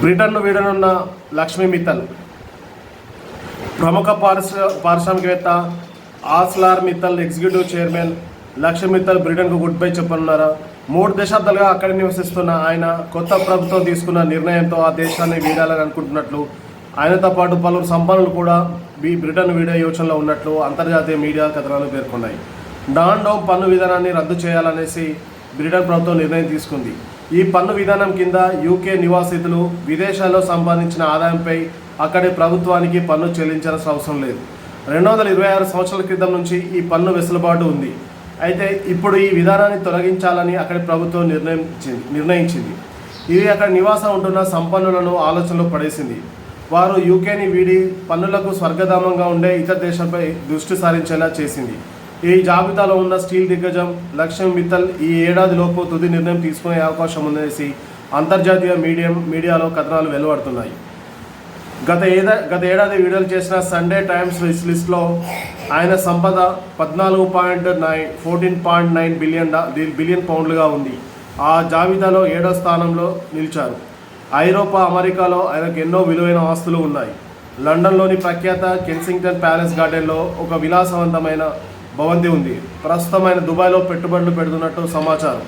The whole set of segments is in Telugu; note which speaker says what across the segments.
Speaker 1: బ్రిటన్ను వీడనున్న లక్ష్మీ మిత్తల్ ప్రముఖ పారిశ్ర పారిశ్రామికవేత్త Arcelor Mittal executive chairman Lakshmi Mittal బ్రిటన్కు goodbye చెప్పనున్నారా? మూడు దశాబ్దాలుగా అక్కడ నివసిస్తున్న ఆయన కొత్త ప్రభుత్వం తీసుకున్న నిర్ణయంతో ఆ దేశాన్ని వీడాలని అనుకుంటున్నట్లు ఆయనతో పాటు పలువురు సంపన్నులు కూడా ఈ బ్రిటన్ వీడే యోచనలో ఉన్నట్లు అంతర్జాతీయ మీడియా కథనాలు పేర్కొన్నాయి. డాండో పన్ను విధానాన్ని రద్దు చేయాలనేసి బ్రిటన్ ప్రభుత్వం నిర్ణయం తీసుకుంది. ఈ పన్ను విధానం కింద యూకే నివాసితులు విదేశాల్లో సంపాదించిన ఆదాయంపై అక్కడి ప్రభుత్వానికి పన్ను చెల్లించాల్సిన అవసరం లేదు. రెండు వందల ఇరవై ఆరు సంవత్సరాల క్రితం నుంచి ఈ పన్ను వెసులుబాటు ఉంది. అయితే ఇప్పుడు ఈ విధానాన్ని తొలగించాలని అక్కడి ప్రభుత్వం నిర్ణయించింది నిర్ణయించింది. ఇది అక్కడ నివాసం ఉంటున్న సంపన్నులను ఆలోచనలో పడేసింది. వారు యూకేని వీడి పన్నులకు స్వర్గధామంగా ఉండే ఇతర దేశాలపై దృష్టి సారించేలా చేసింది. ఈ జాబితాలో ఉన్న స్టీల్ దిగ్గజం లక్ష్యం మిత్తల్ ఈ ఏడాది లోపు తుది నిర్ణయం తీసుకునే అవకాశం ఉందనేసి అంతర్జాతీయ మీడియం మీడియాలో కథనాలు వెలువడుతున్నాయి. గత ఏదా గత ఏడాది విడుదల చేసిన సండే టైమ్స్ లిస్ట్లో ఆయన సంపద పద్నాలుగు point nine fourteen point nine billion billion పౌండ్లుగా ఉంది. ఆ జాబితాలో ఏడో స్థానంలో నిలిచారు. ఐరోపా అమెరికాలో ఆయనకు ఎన్నో విలువైన ఆస్తులు ఉన్నాయి. లండన్లోని ప్రఖ్యాత కెన్సింగ్టన్ ప్యాలెస్ గార్డెన్లో ఒక విలాసవంతమైన భవంతి ఉంది. ప్రస్తుతం ఆయన దుబాయ్లో పెట్టుబడులు పెడుతున్నట్టు సమాచారం.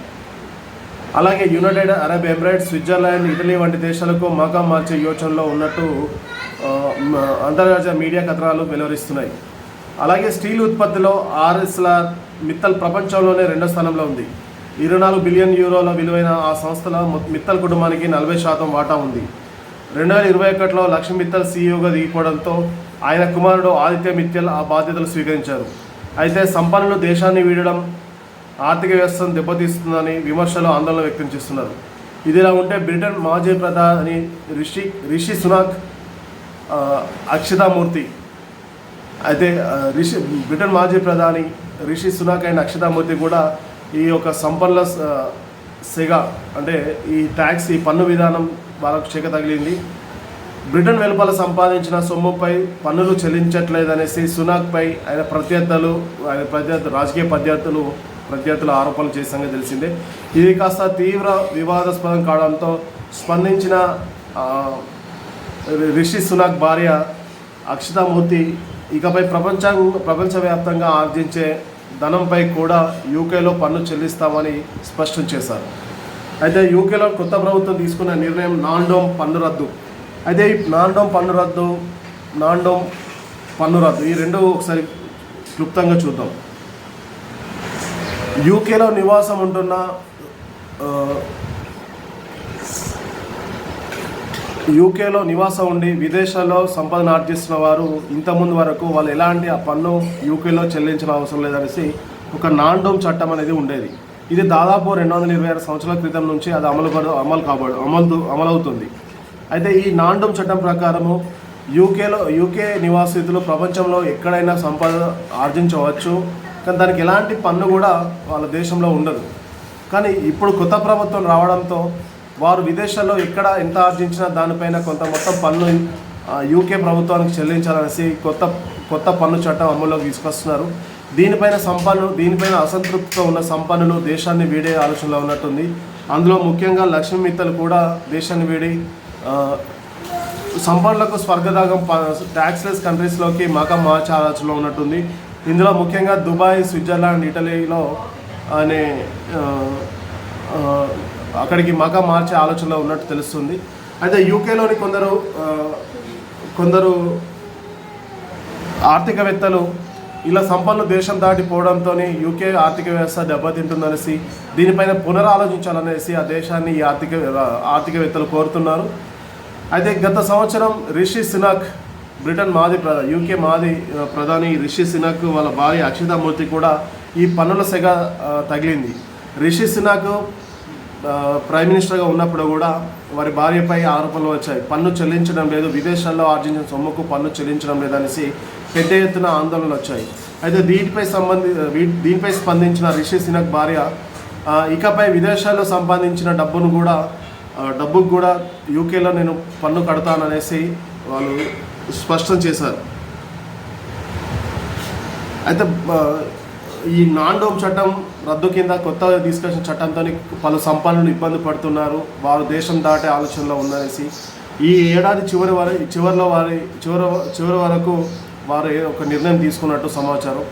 Speaker 1: అలాగే United Arab Emirates Switzerland Italy వంటి దేశాలకు మకాం మార్చే యోచనలో ఉన్నట్టు అంతర్జాతీయ మీడియా కథనాలు వెలువరిస్తున్నాయి. అలాగే స్టీల్ ఉత్పత్తిలో ఆర్ఎస్లార్ మిత్తల్ ప్రపంచంలోనే రెండో స్థానంలో ఉంది. ఇరవై నాలుగు బిలియన్ యూరోల విలువైన ఆ సంస్థల మిత్తల్ కుటుంబానికి నలభై శాతం వాటా ఉంది. రెండు వేల ఇరవై ఒకటిలో లక్ష్మీ మిత్తల్ సీఈఓగా దిగిపోవడంతో ఆయన కుమారుడు ఆదిత్య మిత్తల్ ఆ బాధ్యతలు స్వీకరించారు. అయితే సంపన్నులు దేశాన్ని వీడడం ఆర్థిక వ్యవస్థను దెబ్బతీస్తుందని విమర్శలు ఆందోళన వ్యక్తం చేస్తున్నారు. ఇదిలా ఉంటే బ్రిటన్ మాజీ ప్రధాని రిషి రిషి సునాక్ అక్షితామూర్తి అయితే రిషి బ్రిటన్ మాజీ ప్రధాని రిషి సునాక్ అండ్ అక్షితామూర్తి కూడా ఈ యొక్క సంపన్నుల సెగ అంటే ఈ ట్యాక్స్ ఈ పన్ను విధానం వాళ్ళకు చేక తగిలింది బ్రిటన్ వెలుపల సంపాదించిన సొమ్ముపై పన్నులు చెల్లించట్లేదనేసి సునాక్పై ఆయన ప్రత్యర్థులు ఆయన ప్రత్యర్థులు రాజకీయ ప్రత్యర్థులు ప్రత్యర్థుల ఆరోపణలు చేసిన తెలిసిందే. ఇది కాస్త తీవ్ర వివాదాస్పదం కావడంతో స్పందించిన రిషి సునాక్ భార్య అక్షితామూర్తి ఇకపై ప్రపంచం ప్రపంచవ్యాప్తంగా ఆర్జించే ధనంపై కూడా యూకేలో పన్ను చెల్లిస్తామని స్పష్టం చేశారు. అయితే యూకేలో కొత్త ప్రభుత్వం తీసుకున్న నిర్ణయం నాన్ డోమ్ పన్ను రద్దు. అయితే నాండం పన్ను రద్దు నాండం పన్ను రద్దు ఈ రెండు ఒకసారి క్లుప్తంగా చూద్దాం. యూకేలో నివాసం ఉంటున్న యూకేలో నివాసం ఉండి విదేశాల్లో సంపదను ఆర్జిస్తున్న వారు ఇంతకుముందు వరకు వాళ్ళు ఎలాంటి ఆ పన్ను యూకేలో చెల్లించిన అవసరం లేదనేసి ఒక నాండోమ్ చట్టం అనేది ఉండేది. ఇది దాదాపు రెండు వందల ఇరవై ఆరు సంవత్సరాల క్రితం నుంచి అది అమలు పడు- అమలు కాబడు అమలు అమలవుతుంది. అయితే ఈ నాన్ చట్టం ప్రకారము యూకేలో యూకే నివాసితులు ప్రపంచంలో ఎక్కడైనా సంపద ఆర్జించవచ్చు. కానీ దానికి ఎలాంటి పన్ను కూడా వాళ్ళ దేశంలో ఉండదు. కానీ ఇప్పుడు కొత్త ప్రభుత్వం రావడంతో వారు విదేశాల్లో ఎక్కడ ఎంత ఆర్జించినా దానిపైన కొంత మొత్తం పన్ను యూకే ప్రభుత్వానికి చెల్లించాలనేసి కొత్త కొత్త పన్ను చట్టం అమల్లోకి తీసుకొస్తున్నారు. దీనిపైన సంపన్ను దీనిపైన అసంతృప్తితో ఉన్న సంపన్నులు దేశాన్ని వీడే ఆలోచనలో ఉన్నట్టుంది. అందులో ముఖ్యంగా లక్ష్మీ మిత్తలు కూడా దేశాన్ని వీడి సంపన్నులకు స్వర్గదాగం ట్యాక్స్లెస్ కంట్రీస్లోకి మగ మార్చే ఆలోచనలో ఉన్నట్టుంది ఇందులో ముఖ్యంగా దుబాయ్ స్విట్జర్లాండ్ ఇటలీలో అనే అక్కడికి మగ మార్చే ఆలోచనలో ఉన్నట్టు తెలుస్తుంది. అయితే యూకేలోని కొందరు కొందరు ఆర్థికవేత్తలు ఇలా సంపన్ను దేశం దాటిపోవడంతో యూకే ఆర్థిక వ్యవస్థ దెబ్బతింటుందనేసి దీనిపైన పునరాలోచించాలనేసి ఆ దేశాన్ని ఈ ఆర్థిక ఆర్థికవేత్తలు కోరుతున్నారు. అయితే గత సంవత్సరం రిషి సినాక్ బ్రిటన్ మాజీ ప్రధాని యూకే మాజీ ప్రధాని రిషి సినాక్ వాళ్ళ భార్య అక్షితామూర్తి కూడా ఈ పన్నుల సెగ తగిలింది. రిషి సినాక్ ప్రైమ్ మినిస్టర్గా ఉన్నప్పుడు కూడా వారి భార్యపై ఆరోపణలు వచ్చాయి. పన్ను చెల్లించడం లేదు విదేశాల్లో ఆర్జించిన సొమ్ముకు పన్ను చెల్లించడం లేదనేసి పెద్ద ఎత్తున ఆందోళనలు వచ్చాయి. అయితే దీనిపై సంబంధి దీనిపై స్పందించిన రిషి సినక్ భార్య ఇకపై విదేశాల్లో సంపాదించిన డబ్బును కూడా డబ్బుకు కూడా యూకేలో నేను పన్ను కడతాననేసి వాళ్ళు స్పష్టం చేశారు. అయితే ఈ నాన్ డోమ్ చట్టం రద్దు కింద కొత్తగా తీసుకొచ్చిన చట్టంతో పలు సంపన్నులు ఇబ్బంది పడుతున్నారు. వారు దేశం దాటే ఆలోచనలో ఉందనేసి ఈ ఏడాది చివరి వారి చివరిలో వారి చివరి చివరి వరకు వారు ఒక నిర్ణయం తీసుకున్నట్టు సమాచారం.